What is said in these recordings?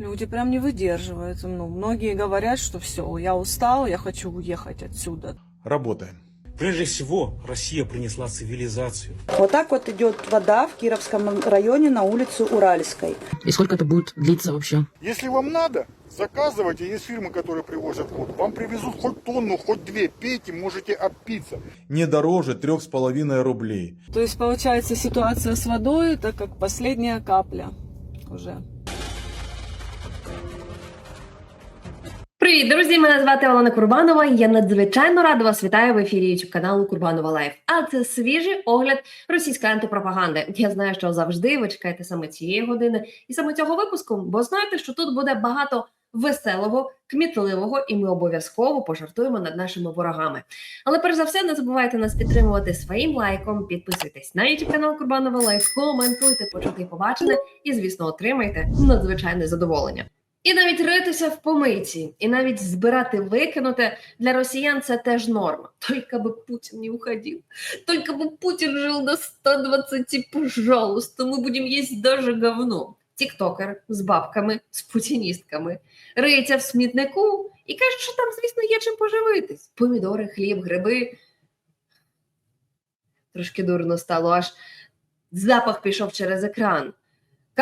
Люди прям не выдерживают. Ну, многие говорят, что все, я устал, я хочу уехать отсюда. Работаем. Прежде всего, Россия принесла цивилизацию. Вот так вот идет вода в Кировском районе на улице Уральской. И сколько это будет длиться вообще? Если вам надо, заказывайте. Есть фирмы, которые привозят воду. Вам привезут хоть тонну, хоть две. Пейте, можете опиться. Не дороже трех с половиной рублей. То есть, получается, ситуация с водой это как последняя капля уже. Привіт, друзі! Мене звати Олена Курбанова. Я надзвичайно рада вас вітаю в ефірі youtube каналу Курбанова Лайф. А це свіжий огляд російської антипропаганди. Я знаю, що завжди ви чекаєте саме цієї години і саме цього випуску, бо знаєте, що тут буде багато веселого, кмітливого, і ми обов'язково пожартуємо над нашими ворогами. Але перш за все, не забувайте нас підтримувати своїм лайком, підписуйтесь на youtube канал Курбанова Лайф, коментуйте, почути і побачене, і звісно, отримайте надзвичайне задоволення. І навіть ритися в помийці, і навіть збирати викинути для росіян це теж норма. Тільки би Путін не уходив, тільки би Путін жив на 120, пожалуйста, ми будемо їсти даже говно. Тіктокер з бабками, з путіністками, риється в смітнику і каже, що там, звісно, є чим поживитись. Помідори, хліб, гриби. Трошки дурно стало, аж запах пішов через екран.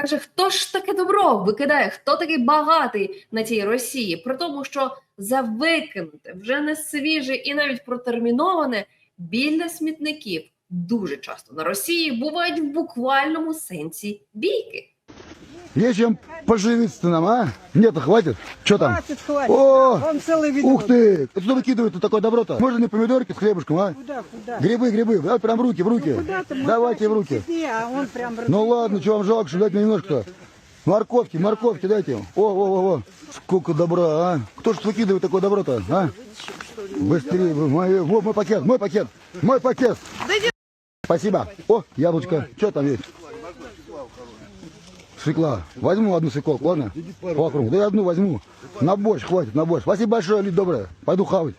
Каже, хто ж таке добро викидає, хто такий багатий на тій Росії? При тому, що за викинуте, вже не свіже і навіть протерміноване біля смітників дуже часто на Росії бувають в буквальному сенсі бійки. Есть чем поживиться нам, а? Нет, хватит. Что там? Хватит, хватит. О, Он целый ведро. ух ты! Это что выкидывают такое добро-то? Можно не помидорки с хлебушком, а? Куда, куда? Грибы, грибы, да, прям в руки, в руки. Куда ты Давайте в руки. себе, а он прям Ну ладно, что вам жалко, что дайте мне немножко. Морковки, морковки дайте. О, о, о, о. Сколько добра, а? Кто ж выкидывает такое добро-то, а? Быстрее, мой, вот мой пакет, мой пакет, мой пакет. Спасибо. О, яблочко. Что там есть? Свекла. Возьму одну свеклу, ладно? По кругу. Да я одну возьму. На борщ хватит, на борщ. Спасибо большое, люди добрые. Пойду хавать.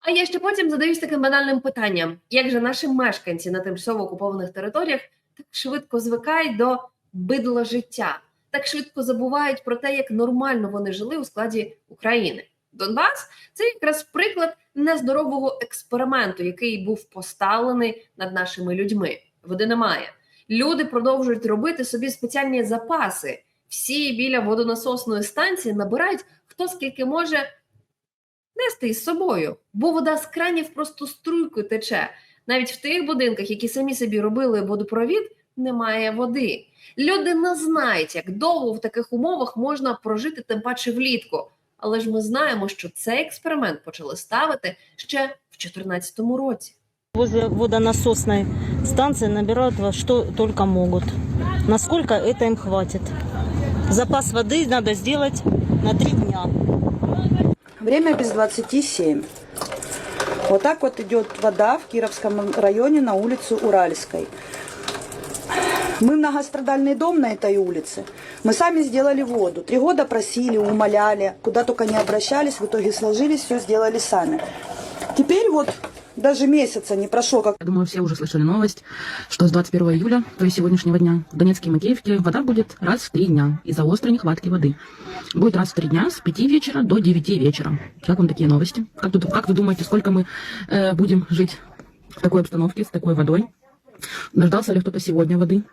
А я ще потім задаюсь таким банальним питанням: як же наші мешканці на тимчасово окупованих територіях так швидко звикають до бидла життя, так швидко забувають про те, як нормально вони жили у складі України? Донбас це якраз приклад нездорового експерименту, який був поставлений над нашими людьми. Води немає. Люди продовжують робити собі спеціальні запаси. Всі біля водонасосної станції набирають хто скільки може нести із собою, бо вода з кранів просто струйкою тече. Навіть в тих будинках, які самі собі робили водопровід, немає води. Люди не знають, як довго в таких умовах можна прожити, тим паче влітку. Але ж ми знаємо, що цей експеримент почали ставити ще в 2014 році. Возле водонасосной станции набирают во что только могут. Насколько это им хватит. Запас воды надо сделать на три дня. Время без 27. Вот так вот идет вода в Кировском районе на улице Уральской. Мы многострадальный дом на этой улице. Мы сами сделали воду. Три года просили, умоляли, куда только не обращались, в итоге сложились, все сделали сами. Теперь вот даже месяца не прошло, как Я думаю, все уже слышали новость, что с 21 июля, то есть сегодняшнего дня, в Донецке и Макеевке вода будет раз в три дня из-за острой нехватки воды. Будет раз в три дня с 5 вечера до 9 вечера. Как вам такие новости? Как, тут, как вы думаете, сколько мы э, будем жить в такой обстановке, с такой водой? Дождался ли кто-то сегодня воды?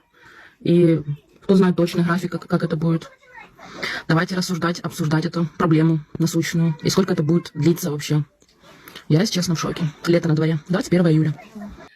И кто знает точный график, как, как это будет? Давайте рассуждать, обсуждать эту проблему насущную. И сколько это будет длиться вообще. Я, если честно, в шоке. Лето на дворе. 21 июля.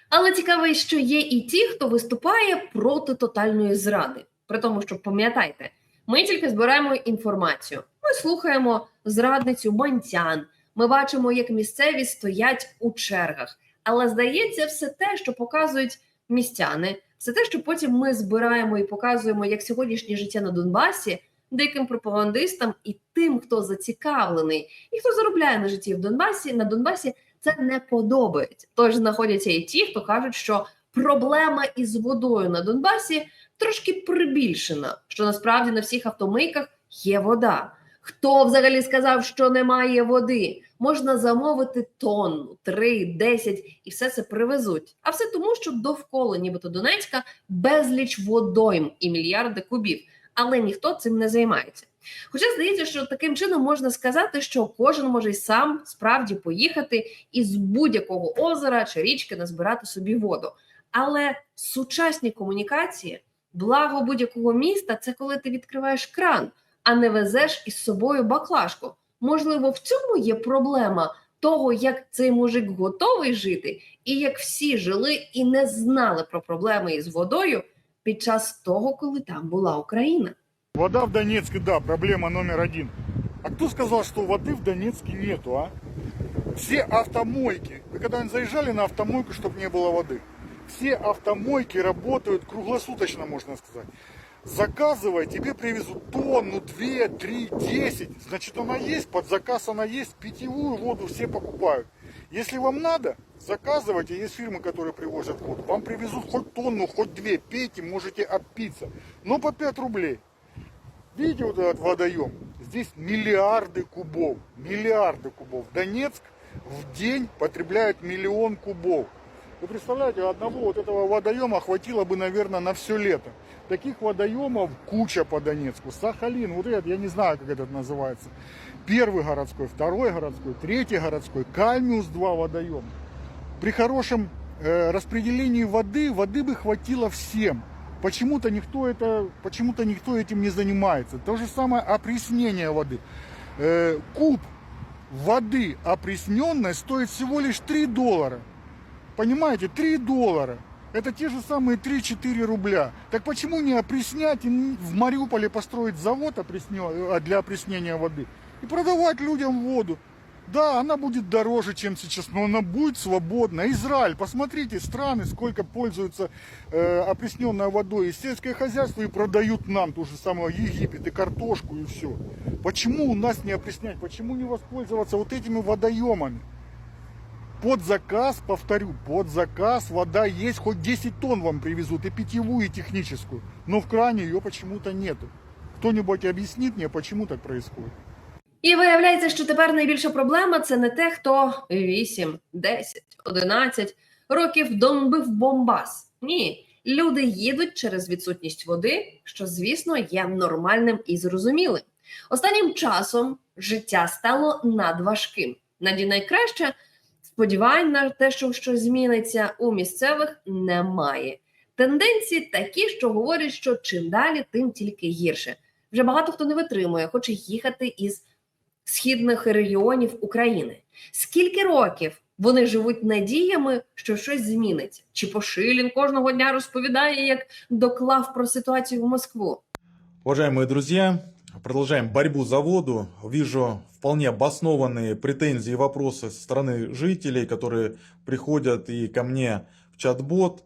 Але цікаво, що є і ті, хто виступає проти тотальної зради. При тому, що пам'ятайте, ми тільки збираємо інформацію. Ми слухаємо зрадницю бантян. Ми бачимо, як місцеві стоять у чергах. Але здається, все те, що показують містяни, все те, що потім ми збираємо і показуємо, як сьогоднішнє життя на Донбасі, деяким пропагандистам і тим, хто зацікавлений і хто заробляє на житті в Донбасі, на Донбасі це не подобається. Тож знаходяться і ті, хто кажуть, що проблема із водою на Донбасі трошки прибільшена, що насправді на всіх автомийках є вода. Хто взагалі сказав, що немає води? Можна замовити тонну, три, десять, і все це привезуть. А все тому, що довкола, нібито Донецька, безліч водойм і мільярди кубів. Але ніхто цим не займається. Хоча здається, що таким чином можна сказати, що кожен може й сам справді поїхати із будь-якого озера чи річки назбирати собі воду. Але сучасні комунікації, благо будь-якого міста, це коли ти відкриваєш кран, а не везеш із собою баклажку. Можливо, в цьому є проблема того, як цей мужик готовий жити, і як всі жили і не знали про проблеми із водою під час того, коли там була Україна. Вода в Донецке, да, проблема номер один. А кто сказал, что воды в Донецке нету, а? Все автомойки. Вы когда-нибудь заезжали на автомойку, чтобы не было воды? Все автомойки работают круглосуточно, можно сказать. Заказывай, тебе привезут тонну, две, три, десять. Значит, она есть, под заказ она есть. Питьевую воду все покупают. Если вам надо, заказывайте. Есть фирмы, которые привозят воду. Вам привезут хоть тонну, хоть две. Пейте, можете отпиться. Но по 5 рублей. Видите вот этот водоем? Здесь миллиарды кубов. Миллиарды кубов. Донецк в день потребляет миллион кубов. Вы представляете, одного вот этого водоема хватило бы, наверное, на все лето. Таких водоемов куча по Донецку. Сахалин, вот этот, я не знаю, как этот называется. Первый городской, второй городской, третий городской. Кальмиус-2 водоем. При хорошем э, распределении воды, воды бы хватило всем. Почему-то никто это, почему-то никто этим не занимается. То же самое опреснение воды. Э, куб воды опресненной стоит всего лишь 3 доллара. Понимаете, 3 доллара. Это те же самые 3-4 рубля. Так почему не опреснять и в Мариуполе построить завод э, для опреснения воды и продавать людям воду? Да, она будет дороже, чем сейчас, но она будет свободна. Израиль, посмотрите, страны, сколько пользуются э, опресненной водой. И сельское хозяйство и продают нам ту же самую Египет и картошку и все. Почему у нас не опреснять? Почему не воспользоваться вот этими водоемами? Под заказ, повторю, под заказ вода есть, хоть 10 тонн вам привезут, и питьевую, и техническую. Но в кране ее почему-то нету. Кто-нибудь объяснит мне, почему так происходит? І виявляється, що тепер найбільша проблема це не те, хто 8, 10, 11 років донбив бомбас. Ні, люди їдуть через відсутність води, що, звісно, є нормальним і зрозумілим. Останнім часом життя стало надважким. Наді найкраще сподівань на те, що щось зміниться у місцевих, немає. Тенденції такі, що говорять, що чим далі, тим тільки гірше. Вже багато хто не витримує, хоче їхати із східних регіонів України. Скільки років вони живуть надіями, що щось зміниться? Чи Пошилін кожного дня розповідає, як доклав про ситуацію в Москву? Уважаемые друзья, продолжаем борьбу за воду. Вижу вполне обоснованные претензии и вопросы со стороны жителей, которые приходят и ко мне в чат-бот.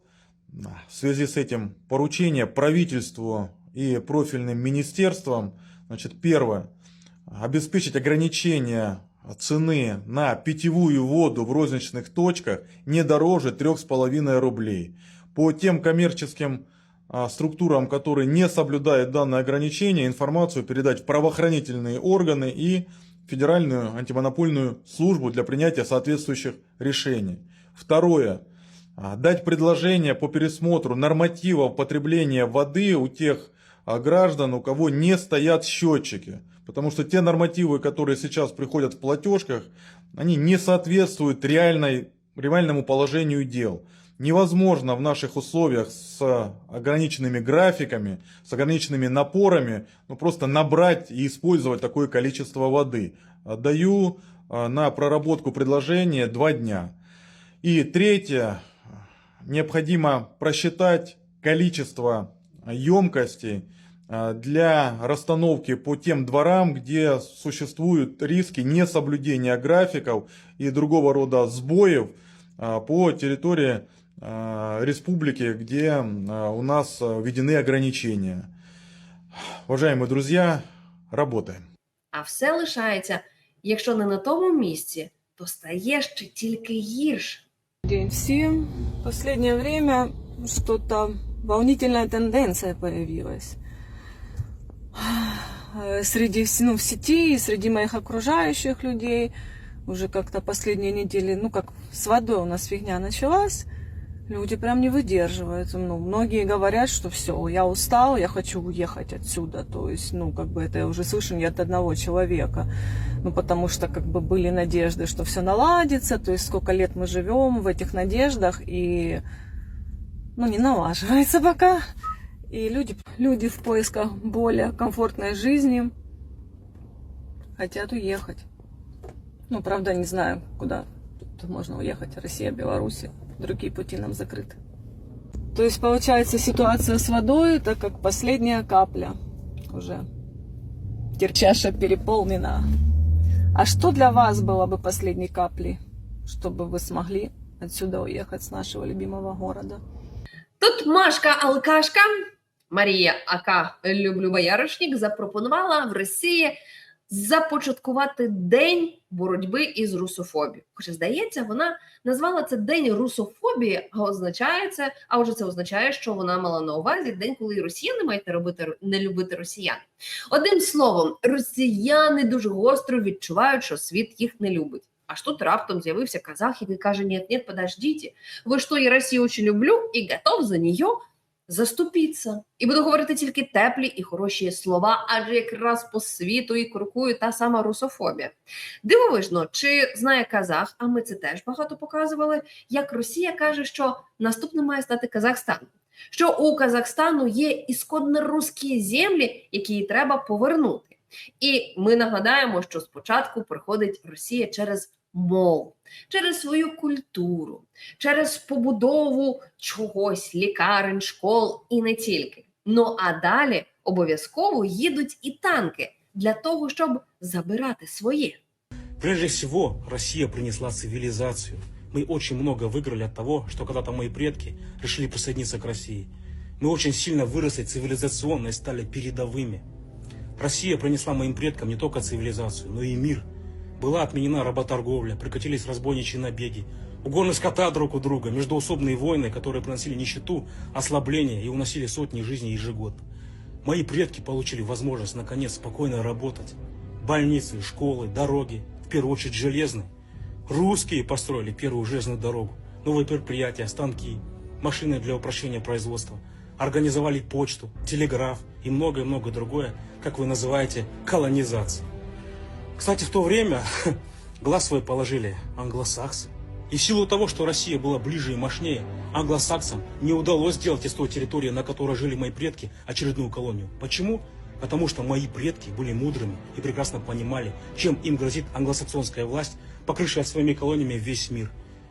В связи с этим поручение правительству и профильным министерствам. Значит, первое. Обеспечить ограничение цены на питьевую воду в розничных точках не дороже 3,5 рублей. По тем коммерческим а, структурам, которые не соблюдают данное ограничение, информацию передать в правоохранительные органы и Федеральную антимонопольную службу для принятия соответствующих решений. Второе. А, Дать предложение по пересмотру нормативов потребления воды у тех а, граждан, у кого не стоят счетчики. Потому что те нормативы, которые сейчас приходят в платежках, они не соответствуют реальной, реальному положению дел. Невозможно в наших условиях с ограниченными графиками, с ограниченными напорами, ну, просто набрать и использовать такое количество воды. Даю а, на проработку предложения два дня. И третье, необходимо просчитать количество емкостей для расстановки по тем дворам, где существуют риски несоблюдения графиков и другого рода сбоев а, по территории а, республики, где а, у нас а, введены ограничения. Уважаемые друзья, работаем. А все лишається, якщо не на тому місці, то стає ще тільки гірше. День всем. В последнее время что-то волнительная тенденция появилась. Э, Среди ну, в сети среди моих окружающих людей уже как-то последние недели, ну как с водой у нас фигня началась. Люди прям не выдерживают. Ну, многие говорят, что все, я устал, я хочу уехать отсюда. То есть, ну, как бы это я уже слышу не от одного человека. Ну, потому что как бы были надежды, что все наладится. То есть, сколько лет мы живем в этих надеждах, и, ну, не налаживается пока. И люди, люди в поисках более комфортной жизни хотят уехать. Ну, правда, не знаю, куда тут можно уехать. Россия, Беларусь. Другие пути нам закрыты. То есть, получается, ситуация с водой это как последняя капля уже. Теперь Чаша переполнена. А что для вас было бы последней каплей, чтобы вы смогли отсюда уехать с нашего любимого города? Тут Машка Алкашка Марія Ака Люблю Бояришнік запропонувала в Росії започаткувати день боротьби із русофобією. Хоча здається, вона назвала це день русофобії, а означає це, а отже, це означає, що вона мала на увазі день, коли росіяни мають не робити не любити росіян. Одним словом, росіяни дуже гостро відчувають, що світ їх не любить. Аж тут раптом з'явився казах, який каже: Нет, нет, подождите, ви що, я Росію дуже люблю і готов за неї заступитися. І буду говорити тільки теплі і хороші слова, адже якраз по світу і крокує та сама русофобія. Дивовижно, чи знає казах, а ми це теж багато показували, як Росія каже, що наступним має стати Казахстан. Що у Казахстану є ісконно русські землі, які треба повернути. І ми нагадаємо, що спочатку приходить Росія через мову, через свою культуру, через побудову чогось, лікарень, школ і не тільки. Ну а далі обов'язково їдуть і танки для того, щоб забирати своє. Прежде всего, Россия принесла цивилизацию. Мы очень много выиграли от того, что когда-то мои предки решили присоединиться к России. Мы очень сильно выросли цивилизационно и стали передовыми. Россия принесла моим предкам не только цивилизацию, но и мир. Была отменена работорговля, прекратились разбойничьи набеги, угоны скота друг у друга, междоусобные войны, которые приносили нищету, ослабление и уносили сотни жизней ежегодно. Мои предки получили возможность наконец спокойно работать. Больницы, школы, дороги, в первую очередь железные. Русские построили первую железную дорогу, новые предприятия, станки, машины для упрощения производства. Организовали почту, телеграф и многое-многое другое, как вы называете, колонизацией. Кстати, в то время глаз свой положили англосаксы. И в силу того, что Россия была ближе и мощнее, англосаксам не удалось сделать из той территории, на которой жили мои предки, очередную колонию. Почему? Потому что мои предки были мудрыми и прекрасно понимали, чем им грозит англосаксонская власть, покрывшая своими колониями весь мир.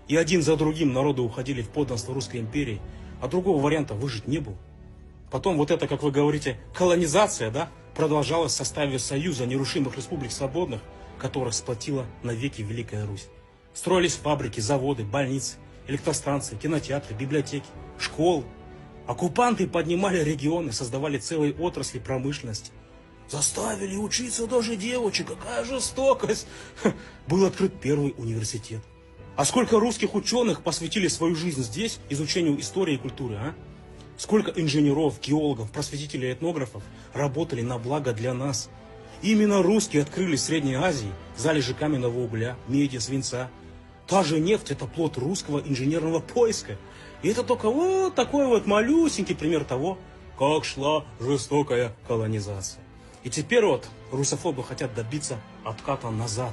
И один за другим народы уходили в подданство Русской империи, а другого варианта выжить не было. Потом вот это, как вы говорите, колонизация, да, продолжалась в составе Союза нерушимых республик свободных, которых сплотила навеки Великая Русь. Строились фабрики, заводы, больницы, электростанции, кинотеатры, библиотеки, школы. Оккупанты поднимали регионы, создавали целые отрасли промышленности. Заставили учиться даже девочек, какая жестокость! Был открыт первый университет. А сколько русских ученых посвятили свою жизнь здесь изучению истории и культуры, а? Сколько инженеров, геологов, просветителей этнографов работали на благо для нас. Именно русские открыли в Средней Азии залежи каменного угля, меди, свинца. Та же нефть – это плод русского инженерного поиска. И это только вот такой вот малюсенький пример того, как шла жестокая колонизация. И теперь вот русофобы хотят добиться отката назад.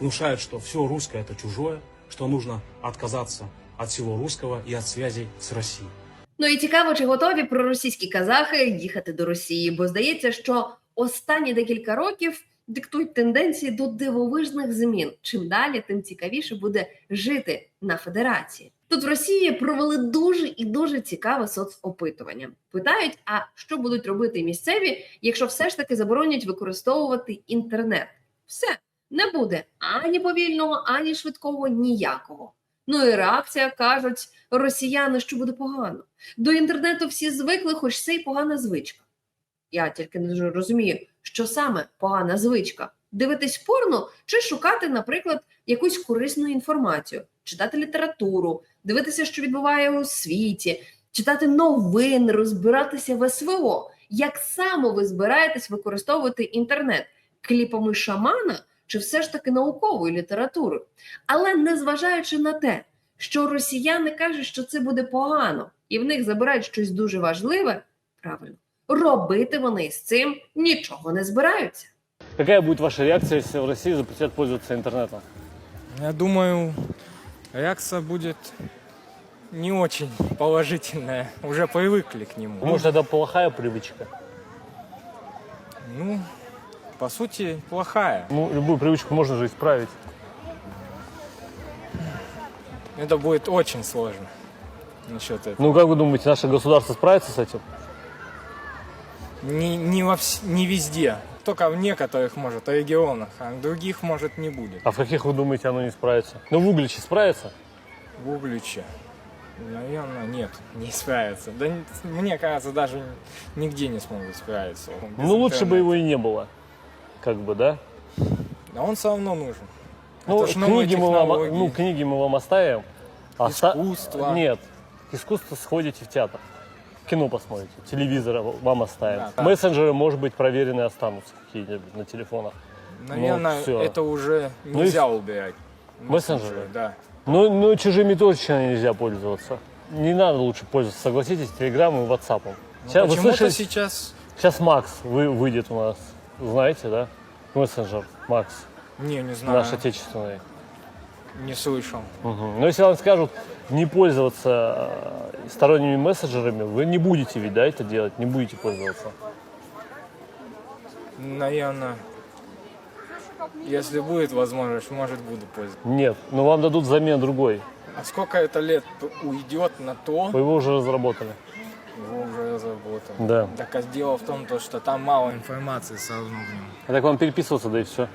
Внушают, что все русское – это чужое, что нужно отказаться от всего русского и от связей с Россией. Ну і цікаво, чи готові проросійські казахи їхати до Росії, бо здається, що останні декілька років диктують тенденції до дивовижних змін. Чим далі, тим цікавіше буде жити на федерації. Тут в Росії провели дуже і дуже цікаве соцопитування. Питають, а що будуть робити місцеві, якщо все ж таки заборонять використовувати інтернет? Все не буде ані повільного, ані швидкого, ніякого. Ну і реакція кажуть росіяни, що буде погано. До інтернету всі звикли, хоч це й погана звичка. Я тільки не дуже розумію, що саме погана звичка: дивитись порно чи шукати, наприклад, якусь корисну інформацію, читати літературу, дивитися, що відбуває у світі, читати новини, розбиратися в СВО. Як саме ви збираєтесь використовувати інтернет? Кліпами шамана чи все ж таки науковою літературою? Але незважаючи на те, що росіяни кажуть, що це буде погано, і в них забирають щось дуже важливе. Правильно, робити вони з цим нічого не збираються. Какая будет ваша реакция, если в России запретят пользоваться интернетом? Я думаю, реакция будет не очень положительная. Уже привыкли к нему. Может, это плохая привычка? Ну, по сути, плохая. Ну, любую привычку можно же исправить. Это будет очень сложно насчет этого. Ну, как вы думаете, наше государство справится с этим? Не, не, во вс- не везде. Только в некоторых может, регионах, а в других может не будет. А в каких, вы думаете, оно не справится? Ну, в Угличе справится? В Угличе, наверное, нет, не справится. Да мне кажется, даже нигде не смогут справиться. без Ну, лучше бы его и не было. Как бы, да? Да он все равно нужен. Ну, Это книги мы, вам, ну, книги мы вам оставим. Оста- Искусство. Нет. Искусство сходите в театр. Кино посмотрите, телевизор вам оставим. Да, да. Мессенджеры, может быть, проверенные останутся какие-нибудь на телефонах. Наверное, всё. это уже Ну и нельзя убирать. Мессенджеры? Да. Ну, ну, чужими точно нельзя пользоваться. Не надо лучше пользоваться, согласитесь, Телеграмом и Ватсапом. Ну, Сейчас, вы почему-то слышали, сейчас сейчас Макс вы, выйдет у нас, знаете, да? Мессенджер Макс, не, не знаю, наш отечественный. не слышал. Мгм. Но если вам скажут не пользоваться э, сторонними мессенджерами, вы не будете ведь, да, это делать, не будете пользоваться. Наверное, если будет возможность, может буду пользоваться. Нет, но вам дадут взамен другой. А сколько это лет уйдет на то, Вы его уже разработали. его уже разработал. Да. Так а дело в том, то, что там мало информации все равно в нем. А так вам переписываться, да и все.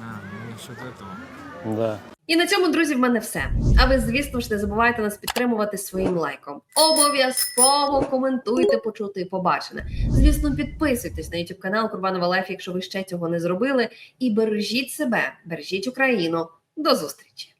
А, ну насчет этого. Да. І на цьому, друзі, в мене все. А ви, звісно ж, не забувайте нас підтримувати своїм лайком. Обов'язково коментуйте, почути і побачене. Звісно, підписуйтесь на YouTube канал Курбанова Лайф, якщо ви ще цього не зробили. І бережіть себе, бережіть Україну. До зустрічі!